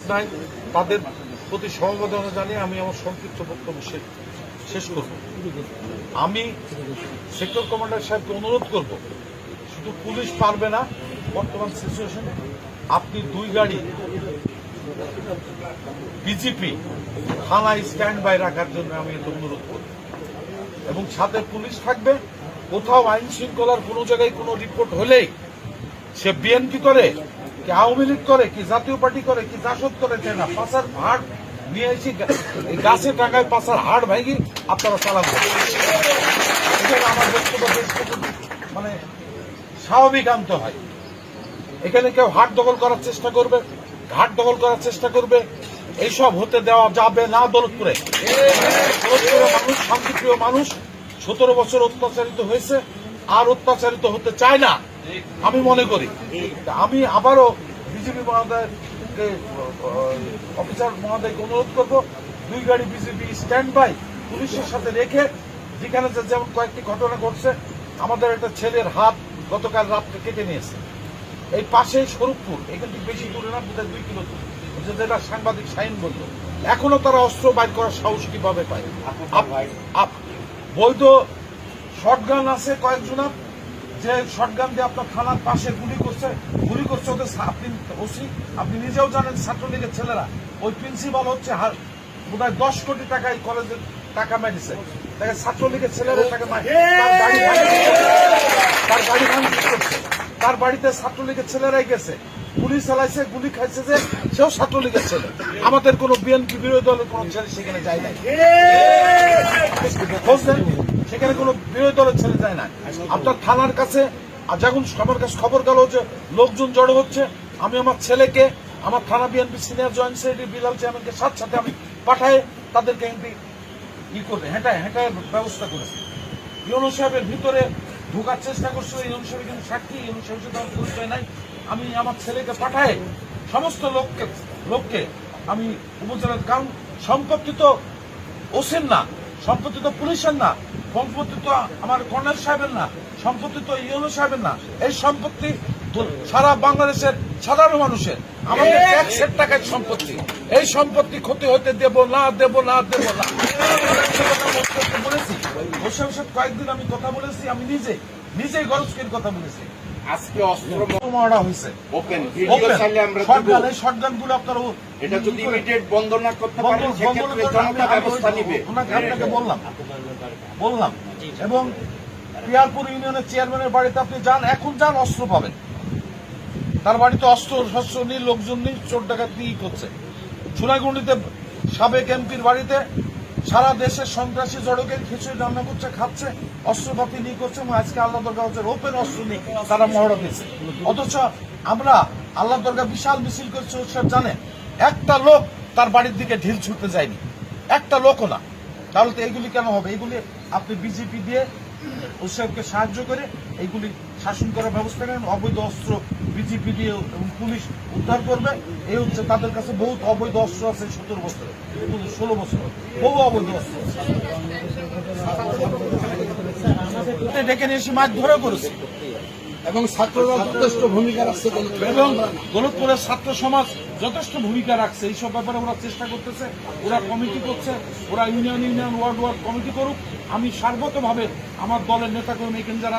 নাই, তাদের প্রতি সমবেদনা জানিয়ে আমি আমার সংক্ষিপ্ত বক্তব্য শেষ- করব। আমি সেক্টর কমান্ডার সাহেবকে অনুরোধ করব, শুধু পুলিশ পারবে না, বর্তমান সিচুয়েশনে আপনি দুই গাড়ি বিজেপি থানায় স্ট্যান্ড বাই রাখার জন্য আমি এটা অনুরোধ করব। এবং সাথে পুলিশ থাকবে, কোথাও আইন শৃঙ্খলার কোনো জায়গায় কোনো রিপোর্ট হলেই সে বিএনপি করে কি আওয়ামী লীগ করে, কি জাতীয় পার্টি করে, কি জাসদ করে না পাশার হাড় নিয়ে এসে গা- এই গাছে টাকায় পাশার হাড় ভাঙি আপনারা চালান আমার বক্তব্য মানে স্বাভাবিক আনতে হয়। এখানে কেউ হাট দখল করার চেষ্টা করবে, ঘাট দখল করার চেষ্টা করবে, এইসব হতে দেওয়া যাবে না দৌলতপুরে। মানুষ, শান্তিপ্রিয় মানুষ, সতেরো বছর অত্যাচারিত হয়েছে, আর অত্যাচারিত হতে চায় না। আমি মনে করি আমি আবারও বিজেপি মহোদয়কে আহ, অফিসার মহোদয়কে অনুরোধ করব দুই গাড়ি বিজেপি স্ট্যান্ড বাই পুলিশের সাথে রেখে যেখানে যে যেমন কয়েকটি ঘটনা ঘটছে আমাদের একটা ছেলের হাত গতকাল রাত্রে কেটে নিয়েছে। এই পাশে স্বরূপপুর এখান থেকে বেশি দূরে না বোধহয় দুই কিলো যেটা সাংবাদিক সাইন বলল এখনও তারা অস্ত্র বাইর করার সাহস কীভাবে পায়? বৈধ শটগান আছে কয়েকজনের যে শটগান দিয়ে আপনার থানার পাশে গুলি করছে গুলি করছে ওদের আপনি ওসি আপনি নিজেও জানেন ছাত্রলীগের ছেলেরা। ওই প্রিন্সিপাল হচ্ছে হার- বোধহয় দশ কোটি টাকা এই কলেজের টাকা মেরেছে। তাকে ছাত্রলীগের ছেলেরা তার গাড়ি ভাঙচুর করছে। তার গাড়ি ভাঙচুর করছে তার বাড়িতে ছাত্রলীগের ছেলেরাই গেছে। গুলি চালাইছে গুলি খাইছে যে সেও ছাত্রলীগের ছেলে। আমাদের কোনো বিএনপি বিরোধী দলের কোনো ছেলে সেখানে যায় নাই। খোঁজ সেখানে কোনো বিরোধী দলের ছেলে যায় না আপনার থানার কাছে আর যখন আমার কাছে খবর গেল যে লোকজন জড়ো হচ্ছে আমি আমার ছেলেকে আমার থানা BNP senior joint secretary Bilal চেয়ারম্যানকে সাথে সাথে আমি পাঠায় তাদেরকে এমপি ই করবে হেঁটায় হেঁটায় ব্যবস্থা করেছে। ইউনো সাহেবের ভিতরে ঢোকার চেষ্টা করছিল ইউনো সাহেব কিন্তু সাক্ষী ইউনো সাহেবের সাথে আমার পরিচয় নাই। আমি আমার ছেলেকে পাঠায় সমস্ত লোককে লোককে আমি উপজেলার কারণ সম্পত্তি তো ওসেন না সম্পত্তি তো পুলিশের না সম্পত্তি তো আমার কর্নেল সাহেবের না সম্পত্তি তো ইউনো সাহেবের না। এই সম্পত্তি সারা বাংলাদেশের সাধারণ মানুষের আমাদের ট্যাক্সের টাকার সম্পত্তি। এই সম্পত্তি ক্ষতি হতে দেব না দেব না দেব না। বলেছি বসে বসে কয়েকদিন আমি কথা বলেছি আমি নিজে নিজেই গরজকের কথা বলেছি। আজকে অস্ত্র মারা হয়েছে ওপেন ভিডিও চাইলে আমরা। শটগান এই শটগানগুলো আপনারা এটা যদি ইমিডিয়েট বন্ধ না করতে পারেন সেক্ষেত্রে জনতা ব্যবস্থা ওই- নিবে। ওনাকে আপনাকে বললাম। বললাম। এবং পিয়ারপুর ইউনিয়নের চেয়ারম্যানের বাড়িতে আপনি যান এখন যান অস্ত্র পাবেন। তার বাড়িতে অস্ত্র শস্ত্র নিয়ে লোকজন নিয়ে চোর ডাকাত নিয়ে করছে। সোনাগুন্ডিতে সাবেক এমপির বাড়িতে সারা দেশে সন্ত্রাসী জড়কের খিচুড়ি রান্না করছে খাচ্ছে অস্ত্রপাতি নিয়ে করছে এবং আজকে আল্লাহ দরগা হচ্ছে ওপেন অস্ত্র নিয়ে তারা মহড়া দিয়েছে। অথচ আমরা আল্লাহ দরগা বিশাল মিছিল করছে উৎসব জানে একটা লোক তার বাড়ির দিকে ঢিল ছুটতে যায়নি। একটা লোকও না। তাহলে তো এইগুলি কেন হবে? এইগুলি আপনি বিজেপি দিয়ে উৎসবকে সাহায্য করে এইগুলি শাসন করার ব্যবস্থা করেন। অবৈধ অস্ত্র বিজেপি দিয়ে এবং পুলিশ উদ্ধার করবে। এই হচ্ছে তাদের কাছে বহুত অবৈধ অস্ত্র আছে সতেরো বছরে ষোলো বছর বহু অবৈধ অস্ত্র ডেকে নিয়ে এসে মাছ ধরা করেছে। এবং ছাত্ররা যথেষ্ট ভূমিকা রাখছে এবং গোলকপুরের ছাত্র সমাজ যথেষ্ট ভূমিকা রাখছে। এইসব ব্যাপারে ওরা চেষ্টা করতেছে, ওরা কমিটি করছে, ওরা union union, ward ward committee করুক। আমি সার্বতভাবে আমার দলের নেতাকর্মী এখানে যারা